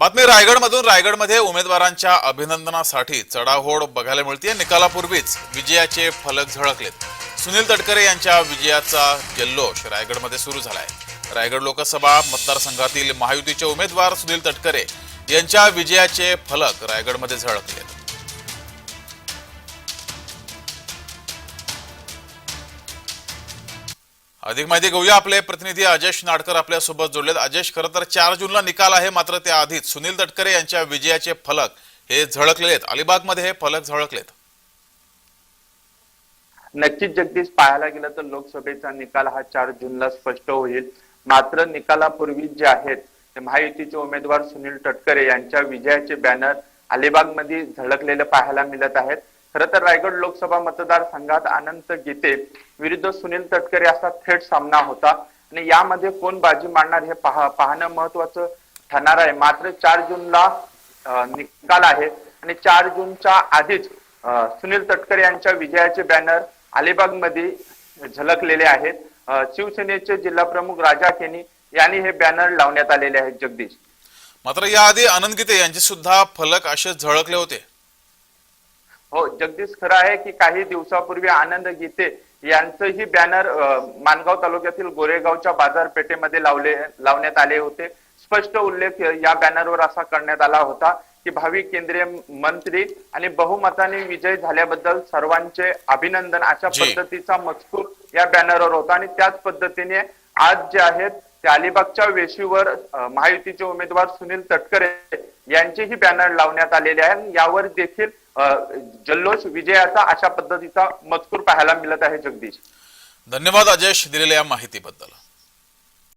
बातमी रायगडमधून रायगडमध्ये उमेदवारांच्या अभिनंदनासाठी चढाओढ बघायला मिळते निकालापूर्वीच विजयाचे फलक झळकलेत. सुनील तटकरे यांच्या विजयाचा जल्लोष रायगडमध्ये सुरू झालाय. रायगड लोकसभा मतदारसंघातील महायुतीचे उमेदवार सुनील तटकरे यांच्या विजयाचे फलक रायगडमध्ये झळकलेत. अधिक माहिती घेऊया. आपले प्रतिनिधी अजेश नाडकर आपल्यासोबत जोडलेत. अजेश खरं तर चार जूनला निकाल आहे मात्र त्याआधीच. सुनील तटकरे यांच्या विजयाचे फलक हे झळकलेले आहेत अलिबागमध्ये हे फलक झळकलेत. नक्कीच जगदीश पाहायला गेलं तर लोकसभेचा निकाल हा चार जूनला स्पष्ट होईल. मात्र निकालापूर्वी जे आहेत ते महायुतीचे उमेदवार सुनील तटकरे यांच्या विजयाचे बॅनर अलिबागमध्ये झळकलेले पाहायला मिळत आहेत. खर तर रायगड लोकसभा मतदारसंघात अनंत गीते विरुद्ध सुनील तटकरे असा थेट सामना होता. आणि यामध्ये कोण बाजी मारणार हे पाह पाहणं महत्वाचं ठरणार आहे. मात्र चार जूनला निकाल आहे. आणि चार जूनच्या आधीच सुनील तटकरे यांच्या विजयाचे बॅनर अलिबागमध्ये झलकलेले आहेत. शिवसेनेचे जिल्हा प्रमुख राजा केनी यांनी हे बॅनर लावण्यात आलेले आहेत. जगदीश. मात्र याआधी आनंद गीते यांचे सुद्धा फलक असे झळकले होते. हो जगदीश खरं आहे की काही दिवसापूर्वी आनंद गीते यांचंही बॅनर अं, माणगाव तालुक्यातील गोरेगावच्या बाजारपेठेमध्ये लावले लावण्यात आले होते. स्पष्ट उल्लेख या बॅनरवर असा करण्यात आला होता की भावी केंद्रीय मंत्री आणि बहुमताने विजय झाल्याबद्दल सर्वांचे अभिनंदन. अशा. पद्धतीचा मजकूर या बॅनरवर होता आणि त्याच पद्धतीने आज जे आहेत ते अलिबागच्या वेशीवर महायुतीचे उमेदवार सुनील तटकरे यांचेही बॅनर लावण्यात आलेले आहे. यावर देखील जल्लोष विजयाचा अशा पद्धतीचा मजकूर पाहायला मिळत आहे जगदीश. धन्यवाद अजयश दिलेल्या या माहितीबद्दल.